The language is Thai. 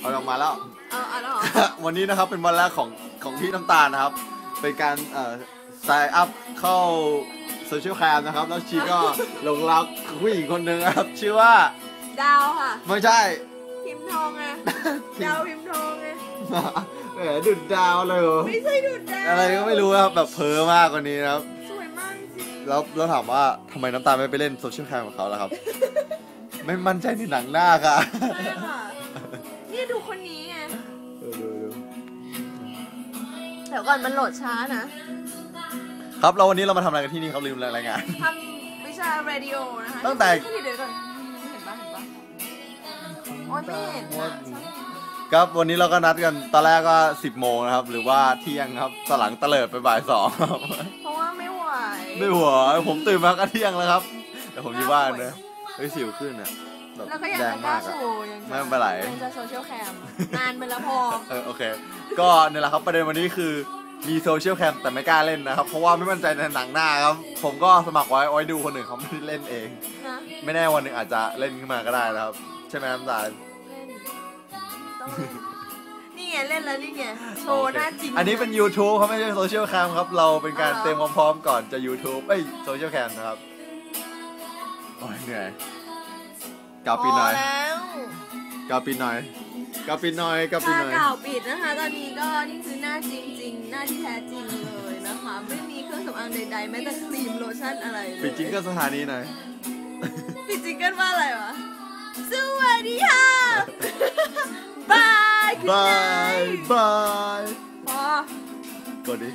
เอาออกมาแล้ว เอาเอาแล้วเหรอวันนี้นะครับเป็นวันแรกของของพี่น้ำตาลนะครับ เป็นการเอ่อ sign up เข้าโซเชียลแคมนะครับ แล้วชีก็หลงรักผู้หญิงคนหนึ่งนะครับ ชื่อว่าดาวค่ะ ไม่ใช่ พิมพ์ทองไงดาวพิมพ์ทองไงแหมดุดดาวเลยเหรอไม่ใช่ดุดดาวอะไรก็ไม่รู้นะครับแบบเพ้อมากกว่านี้นะครับ สวยมากจริงแล้วแล้วถามว่าทำไมน้ำตาลไม่ไปเล่นโซเชียลแคมของเขาล่ะครับ ไม่มั่นใจในหนังหน้าค่ะ ใช่ค่ะนี่ดู คนนี้ไงดูดูดูเดี๋ยวก่อนมันโหลดช้านะครับแล้ววันนี้เรามาทำอะไรกันที่นี่ครับลืมรายงาน ทำวิชาเรดิโอนะคะตั้งแต่ที่เดี๋ยวก่อนเห็นปะเห็นปะโอ๊ยไม่เห็นนะครับวันนี้เราก็นัดกันตอนแรกก็ 10 โมงนะครับ หรือว่าเที่ยงครับสลังเตลิดไปบ่ายสองครับเพราะว่าไม่ไหวไม่หัวผมตื่นมาก็เที่ยงแล้วครับแต่ผมอยู่บ้านนะเฮ้ยสิวขึ้นอะ แบบแล้วก็อยากแดจะงกล้ามากอะ โชว์ยังจะไม่เป็นไร ยังจะโซเชียลแคมนานไปแล้วพอเออโอเค ก็เนี่ยแหละครับประเด็นวันนี้คือมีโซเชียลแคมแต่ไม่กล้าเล่นนะครับ เพราะว่าไม่มั่นใจในหนังหน้าครับ ผมก็สมัครไว้ไว้ดูคนอื่นเขาไม่ได้เล่นเอง นะไม่แน่วันหนึ่งอาจจะเล่นขึ้นมาก็ได้นะครับ ใช่ไหมน้ำตาลเล่นต้องเล่นนี่ไงเล่นแล้วนี่ไงโชว์หน้าจริง อันนี้เป็น YouTube เขาไม่ใช่โซเชียลแคมครับ เราเป็นการอ๋อ เตรียมความพร้อมก่อนจะ YouTube เอ้ยโซเชียลแคมนะครับ โอ้ยเหนื่อย กาปีหน่อยพแล้วกาปีหน่อยกาปีหน่อยกาปีถ้าหน่อยเก่าปิดนะคะ ตอนนี้ก็นี่คือหน้าจริง ๆ หน้าที่แท้จริงเลยนะคะ ไม่มีเครื่องสำอางใดๆแม้แต่ครีมโลชั่นอะไรเลยปิดจิงเกิลสถานีหน่อยปิดจิงเกิลว่าอะไรวะสวัสดีค่ะบายบายบายพอกดดิ